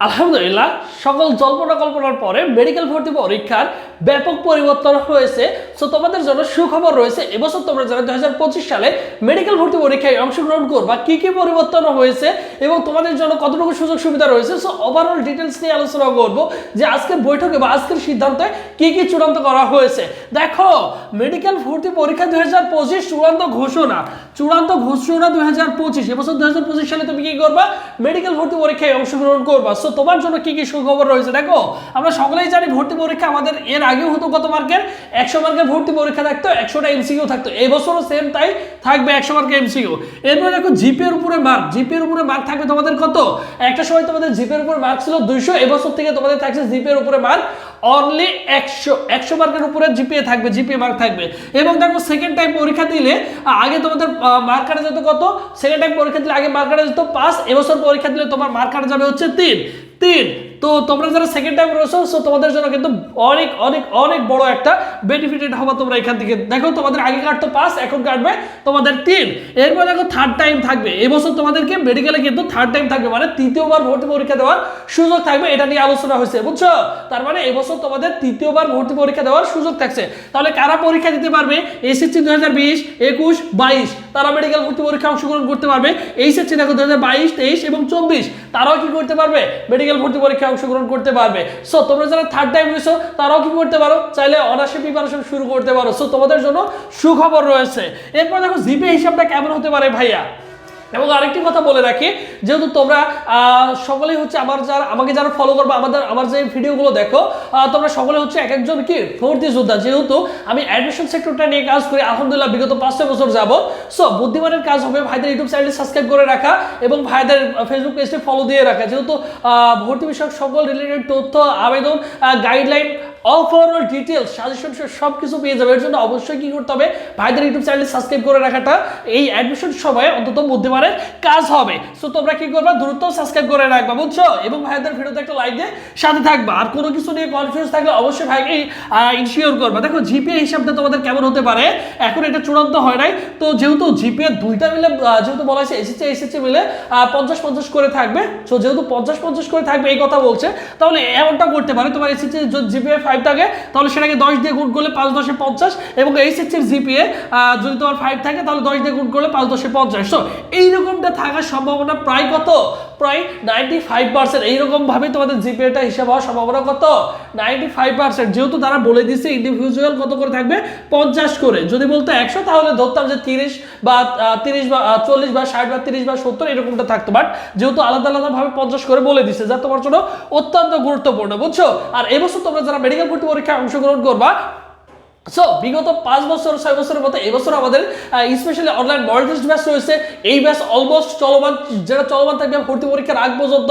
আলহামদুলিল্লাহ সকল জল্পনা কল্পনার পরে মেডিকেল ভর্তি পরীক্ষার ব্যাপক পরিবর্তন হয়েছে। সো তোমাদের জন্য সুখবর রয়েছে। এবছর তোমরা যারা দুই হাজার পঁচিশ সালে মেডিকেল ভর্তি পরীক্ষায় অংশগ্রহণ করবা, কি কি পরিবর্তন হয়েছে এবং তোমাদের জন্য কতটুকু সুযোগ সুবিধা রয়েছে? সো ওভারঅল ডিটেলস নিয়ে আলোচনা করব যে আজকের বৈঠকে বা আজকের সিদ্ধান্তে কি কি চূড়ান্ত করা হয়েছে। দেখো মেডিকেল ভর্তি পরীক্ষা দুই হাজার পঁচিশ চূড়ান্ত ঘোষণা। চূড়ান্ত ঘোষণা দুই হাজার পঁচিশ। এবছর দুই হাজার পঁচিশ সালে তুমি কি করবা? মেডিকেল ভর্তি পরীক্ষায় অংশগ্রহণ করবা। সো তোমার জন্য কি কি সুখবর রয়েছে? দেখো, আমরা সকলেই জানি ভর্তি পরীক্ষা আমাদের এর আগেও হতো কত মার্কের একশো মার্কের ভর্তি পরীক্ষা থাকতো, একশোটা এমসিকিউ থাকতো। এবছরও সেম তাই থাকবে একশো মার্কের এমসিকিউ এরপরে দেখো জিপের উপরে মার্ক জিপের উপরে মার্ক থাকবে তোমাদের কত? একটা সময় তোমাদের জিপের উপরে মার্ক ছিল দুইশো, এবছর থেকে তোমাদের থাকছে জিপের উপরে মার্ক অনলি একশো। একশো মার্কের উপরে জিপিএ থাকবে জিপিএ মার্ক থাকবে। এবং দেখো সেকেন্ড টাইম পরীক্ষা দিলে আগে তোমাদের মার্ক কাটা যেত কত? সেকেন্ড টাইম পরীক্ষা দিলে আগে মার্ক কাটা যেত পাঁচ, এবছর পরীক্ষা দিলে তোমার মার্ক কাটা যাবে হচ্ছে তিন। তিন। তো তোমরা যারা সেকেন্ড টাইম রয়েছো সো তোমাদের জন্য কিন্তু অনেক অনেক অনেক বড় একটা বেনিফিটেড হবে তোমরা এখান থেকে। দেখো, তোমাদের আগে কাটতো পাঁচ এখন কাটবে তোমাদের তিন। এরপর দেখো থার্ড টাইম থাকবে। এবছর তোমাদেরকে মেডিকেলে কিন্তু থার্ড টাইম থাকবে মানে তৃতীয়বার ভর্তি পরীক্ষা দেওয়ার সুযোগ থাকবে, এটা নিয়ে আলোচনা হয়েছে, বুঝছ? তার মানে এবছর তোমাদের তৃতীয়বার ভর্তি পরীক্ষা দেওয়ার সুযোগ থাকছে। তাহলে কারা পরীক্ষা দিতে পারবে? এসএসসি দুই হাজার বিশ, একুশ, বাইশ। তারা মেডিকেল ভর্তি পরীক্ষা অংশগ্রহণ করতে পারবে। এই সেচ্ছে দেখো দু হাজার বাইশ, তেইশ এবং চব্বিশ, তারাও কি করতে পারবে? মেডিকেল ভর্তি পরীক্ষা অংশগ্রহণ করতে পারবে। সো তোমরা যারা থার্ড টাইম রয়েছো তারাও কি করতে পারো? চাইলে অনার্সে প্রিপারেশন শুরু করতে পারো। সো তোমাদের জন্য সুখবর রয়েছে। এরপর দেখো জিপে হিসাবটা কেমন হতে পারে ভাইয়া? এবং আরেকটি কথা বলে রাখি, যেহেতু তোমরা সকলেই হচ্ছে আমার যারা, আমাকে যারা ফলো করবে, আমাদের, আমার যে ভিডিওগুলো দেখো তোমরা সকলে হচ্ছে এক একজন কি ভর্তি যোদ্ধা। যেহেতু আমি অ্যাডমিশন সেক্টরটা নিয়ে কাজ করি, আলহামদুলিল্লাহ বিগত পাঁচ ছয় বছর যাব সো বুদ্ধিমানের কাজ হবে ভাইদের ইউটিউব চ্যানেল সাবস্ক্রাইব করে রাখা এবং ভাইদের ফেসবুক পেজটি ফলো দিয়ে রাখা। যেহেতু ভর্তি বিষয়ক সকল রিলেটেড তথ্য, আবেদন গাইডলাইন ওভারঅল ডিটেলস সাজেশন সব কিছু পেয়ে যাবে। এর জন্য অবশ্যই কি করতে হবে? ভাইদের ইউটিউব চ্যানেল সাবস্ক্রাইব করে রাখাটা এই অ্যাডমিশন সময় অন্তত বুদ্ধিমানের কাজ হবে। সো তোমরা কি করবা? দ্রুত সাবস্ক্রাইব করে রাখবা, বুঝছ? এবং ভাইদের ভিডিওতে একটা লাইক দিয়ে সাথে থাকবা। আর কোনো কিছু নিয়ে কনফিউজ থাকলে অবশ্যই ভাইকে ইনশিওর করবা। দেখো জিপিএ হিসাবটা তোমাদের কেমন হতে পারে? এখন এটা চূড়ান্ত হয় নাই। তো যেহেতু জিপিএ দুইটা মিলে যেহেতু বলা হয়েছে এসেছে এসেছে মিলে পঞ্চাশ পঞ্চাশ করে থাকবে। তো যেহেতু পঞ্চাশ পঞ্চাশ করে থাকবে, এই কথা বলছে। তাহলে এমনটা করতে পারে, তোমার এসেছে জিপিএ ফাইভ থাকে তাহলে সেটাকে দশ দিয়ে গুণ করলে পাঁচ দশে পঞ্চাশ এবং এইচএসসির জিপিএ যদি তোমার ফাইভ থাকে, তাহলে দশ দিয়ে গুণ করলে পাঁচ দশে পঞ্চাশ। তো এইরকমটা থাকার সম্ভাবনা প্রায় কত? প্রায় নাইনটি ফাইভ পার্সেন্ট এইরকমভাবে তোমাদের জিপিএটা হিসাব হওয়ার সম্ভাবনা কত? নাইনটি ফাইভ পার্সেন্ট যেহেতু তারা বলে দিচ্ছে ইন্ডিভিজুয়াল কত করে থাকবে? পঞ্চাশ করে। যদি বলতো একশো, তাহলে ধরতাম যে তিরিশ বা তিরিশ বা চল্লিশ বা, ষাট বা, তিরিশ বা, সত্তর এরকমটা থাকতো। বাট যেহেতু আলাদা আলাদাভাবে পঞ্চাশ করে বলে দিচ্ছে যা তোমার জন্য অত্যন্ত গুরুত্বপূর্ণ, বুঝছ? আর এবছর তোমরা যারা মেডিকেল ভর্তি পরীক্ষায় অংশগ্রহণ করবা সো বিগত পাঁচ বছর, ছয় বছরের মতো এবছর আমাদের specially online model test batch রয়েছে। এই ব্যাচ অলমোস্ট চলমান, যেটা চলমান থাকবে ভর্তি পরীক্ষার আগ পর্যন্ত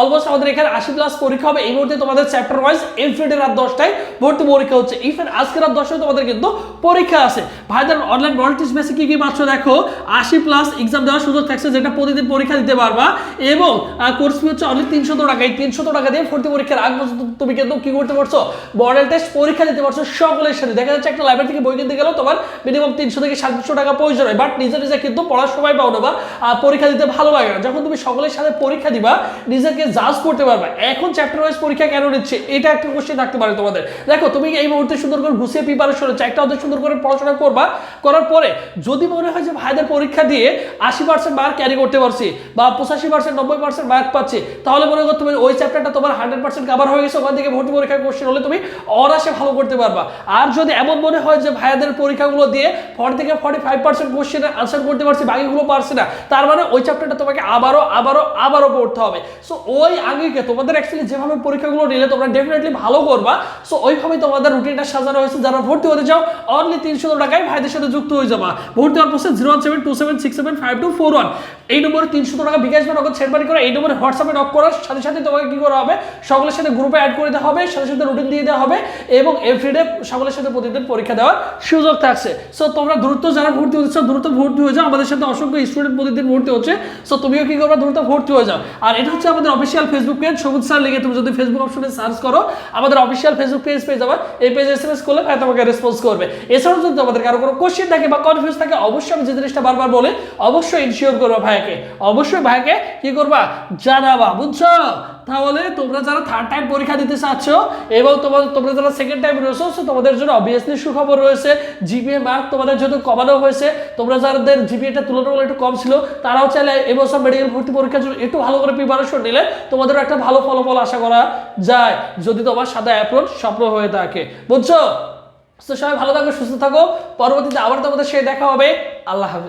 অলমোস্ট আমাদের এখানে আশি প্লাস পরীক্ষা হবে। এই মুহূর্তে তোমাদের চ্যাপ্টার ওয়াইজ এভরিডে রাত দশটায় ভর্তি পরীক্ষা হচ্ছে। ইভেন আজকে রাত দশটায় তোমাদের কিন্তু পরীক্ষা আছে। ভাইদের অনলাইন মডেল টেস্ট ব্যাচে কি কি মাত্র দেখো? আশি প্লাস এক্সাম দেওয়ার সুযোগ থাকছে যেটা প্রতিদিন পরীক্ষা দিতে পারবা। এবং কোর্স ফি হচ্ছে অনলি তিনশত টাকা। এই তিনশত টাকা দিয়ে ভর্তি পরীক্ষার আগ পর্যন্ত তুমি কিন্তু কি করতে পারছ? মডেল টেস্ট পরীক্ষা দিতে পারছ সকলের সাথে দেখা যাচ্ছে একটা লাইব্রেরি থেকে বই কিনতে গেলেও তোমার মিনিমাম তিনশো থেকে সাতশো টাকা প্রয়োজন হয়। বাট নিজে নিজে কিন্তু পড়ার সময় পাও না বা পরীক্ষা দিতে ভালো লাগে না। যখন তুমি সকলের সাথে পরীক্ষা দিবা, নিজেকে জাজ করতে পারবা। এখন চ্যাপ্টার ওয়াইজ পরীক্ষা কেন নিচ্ছে? এটা একটা কোশ্চেন থাকতে পারে তোমাদের। দেখো, তুমি এই মুহূর্তে সুন্দর করে গুছিয়ে প্রিপারেশন হচ্ছে একটা ওদের সুন্দর করে পড়াশোনা করবা। করার পরে, যদি মনে হয় যে ভাইদের পরীক্ষা দিয়ে আশি পার্সেন্ট মার্ক ক্যারি করতে পারছি বা পঁচাশি পার্সেন্ট নব্বই পার্সেন্ট মার্ক পাচ্ছি, তাহলে মনে করতে তুমি ওই চ্যাপ্টারটা তোমার হান্ড্রেড পার্সেন্ট কাভার হয়ে গেছে, ওখান থেকে ভর্তি পরীক্ষার কোশ্চেন হলে তুমি অনাসে ভালো করতে পারবা। আর যদি এমন মনে হয় যে ভাইয়াদের পরীক্ষাগুলো দিয়ে ফর্টি থেকে ফর্টি ফাইভ পার্সেন্ট কোশ্চেনের আনসার করতে পারছি, বাকিগুলো পারছি না? তার মানে ওই চ্যাপ্টারটা তোমাকে আবারও আবারও আবারও পড়তে হবে। সো ওই আগেকে তোমাদের অ্যাকচুয়ালি যেভাবে পরীক্ষাগুলো নিলে তোমরা ডেফিনেটলি ভালো করবা। সো ওইভাবে তোমাদের রুটিনটা সাজানো হয়েছে। যারা ভর্তি হতে চাও অনলি তিনশো টাকায় ভাইদের সাথে যুক্ত হয়ে যাবা। ভর্তি হওয়ার process zero one seven two seven six seven five two four one এই নম্বরে তিনশো টাকা বিকাশ বা নগদ সেট করে এই নম্বরে হোয়াটসঅ্যাপে নক করার সাথে সাথে তোমাকে কি করা হবে? সকলের সাথে গ্রুপে অ্যাড করে দেওয়া হবে। সাথে সাথে রুটিন দিয়ে দেওয়া হবে। এবং এভরিডে সকলের সাথে প্রতিদিন পরীক্ষা দেওয়ার সুযোগ থাকছে। সো তোমরা দ্রুত যারা ভর্তি হচ্ছ দ্রুত ভর্তি হয়ে যাও। আমাদের সাথে অসংখ্য স্টুডেন্ট প্রতিদিন ভর্তি হচ্ছে। সো তুমিও কি করবে? দ্রুত ভর্তি হয়ে যাও। আর এটা হচ্ছে আমাদের official Facebook page Sabuj sir লিখে তুমি যদি ফেসবুক অপশনে সার্চ করো, আমাদের অফিসিয়াল ফেসবুক পেজ পেয়ে যাবে। এই পেজে এস এম এস করলে তোমাকে রেসপন্স করবে। এছাড়াও যদি তোমাদের কারও কোনো কোশ্চেন থাকে বা কনফিউজ থাকে, অবশ্যই আমি যে জিনিসটা বারবার বলে, অবশ্যই ইনশিওর করব ভাইকে অবশ্যই ভাইকে কি করবা? জানাবা, বুঝছ? তাহলে তোমরা যারা থার্ড টাইম পরীক্ষা দিতে চাচ্ছ এবং তোমার, তোমরা যারা সেকেন্ড টাইম রয়েছো তোমাদের জন্য অবভিয়াসলি সুখবর রয়েছে। জিপিএ মার্ক তোমাদের যেহেতু কমানো হয়েছে, তোমরা যাদের জিপিএটা তুলনামূলক একটু কম ছিল, তারাও চাইলে এবছর মেডিকেল ভর্তি পরীক্ষার জন্য একটু ভালো করে প্রিপারেশন নিলে তোমাদের একটা ভালো ফলাফল আশা করা যায়, যদি তোমার সাদা অ্যাপ্রোচ স্বপ্ন হয়ে থাকে। বুঝছ? তো সবাই ভালো থাকো, সুস্থ থাকো। পরবর্তীতে আবার তোমাদের সে দেখা হবে। আল্লাহ হাফেজ।